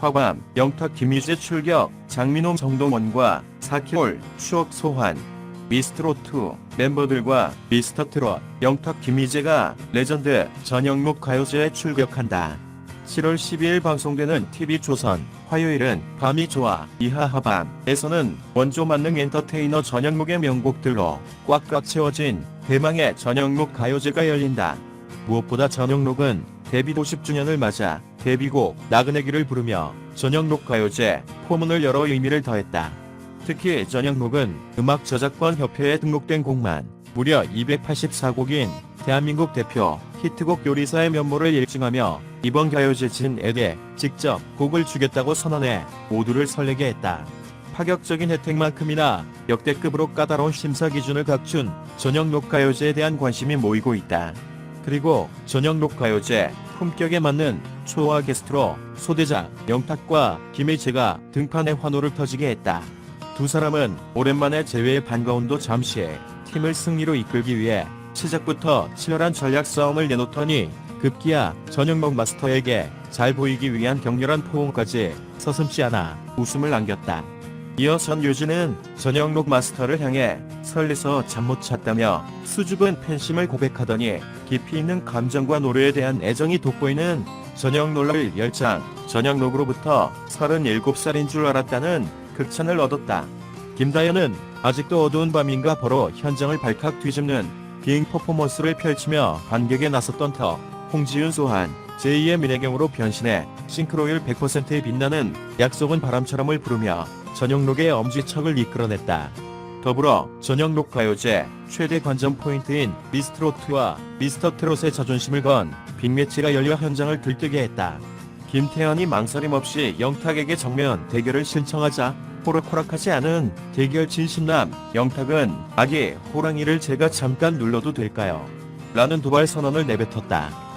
화밤, 영탁 김희재 출격, 장민호 정동원과 4킬올 추억 소환. 미스트롯2 멤버들과 미스터트롯, 영탁 김희재가 레전드 전영록 가요제에 출격한다. 7월 12일 방송되는 TV조선 화요일은 밤이 좋아 이하하밤에서는 원조 만능 엔터테이너 전영록의 명곡들로 꽉꽉 채워진 대망의 전영록 가요제가 열린다. 무엇보다 전영록은 데뷔 50주년을 맞아 데뷔곡 나그네기를 부르며 전영록 가요제 포문을 열어 의미를 더했다. 특히 전영록은 음악 저작권 협회에 등록된 곡만 무려 284곡인 대한민국 대표 히트곡 요리사의 면모를 일증하며 이번 가요제 진에게 직접 곡을 주겠다고 선언해 모두를 설레게 했다. 파격적인 혜택만큼이나 역대급으로 까다로운 심사 기준을 갖춘 전영록 가요제에 대한 관심이 모이고 있다. 그리고 전영록 가요제 품격에 맞는 초호화 게스트로 소대장 영탁과 김혜재가 등판에 환호를 터지게 했다. 두 사람은 오랜만에 재회의 반가움도 잠시 팀을 승리로 이끌기 위해 시작부터 치열한 전략 싸움을 내놓더니 급기야 전영록 마스터에게 잘 보이기 위한 격렬한 포옹까지 서슴지 않아 웃음을 안겼다. 이어 전유진은 전영록 마스터를 향해 설레서 잠 못 잤다며 수줍은 팬심을 고백하더니 깊이 있는 감정과 노래에 대한 애정이 돋보이는 전영록을 열창 전영록으로부터 37살인 줄 알았다는 극찬을 얻었다. 김다현은 아직도 어두운 밤인가 보러 현장을 발칵 뒤집는 비행 퍼포먼스를 펼치며 반격에 나섰던 터 홍지윤 소한 제2의 민혜경으로 변신해 싱크로율 100%에 빛나는 약속은 바람처럼을 부르며 전영록의 엄지척을 이끌어냈다. 더불어 전영록 가요제 최대 관전 포인트인 미스트롯과 미스터트롯의 자존심을 건 빅매치가 열려 현장을 들뜨게 했다. 김태현이 망설임 없이 영탁에게 정면 대결을 신청하자 호락호락하지 않은 대결 진심남 영탁은 아기 호랑이를 제가 잠깐 눌러도 될까요? 라는 도발 선언을 내뱉었다.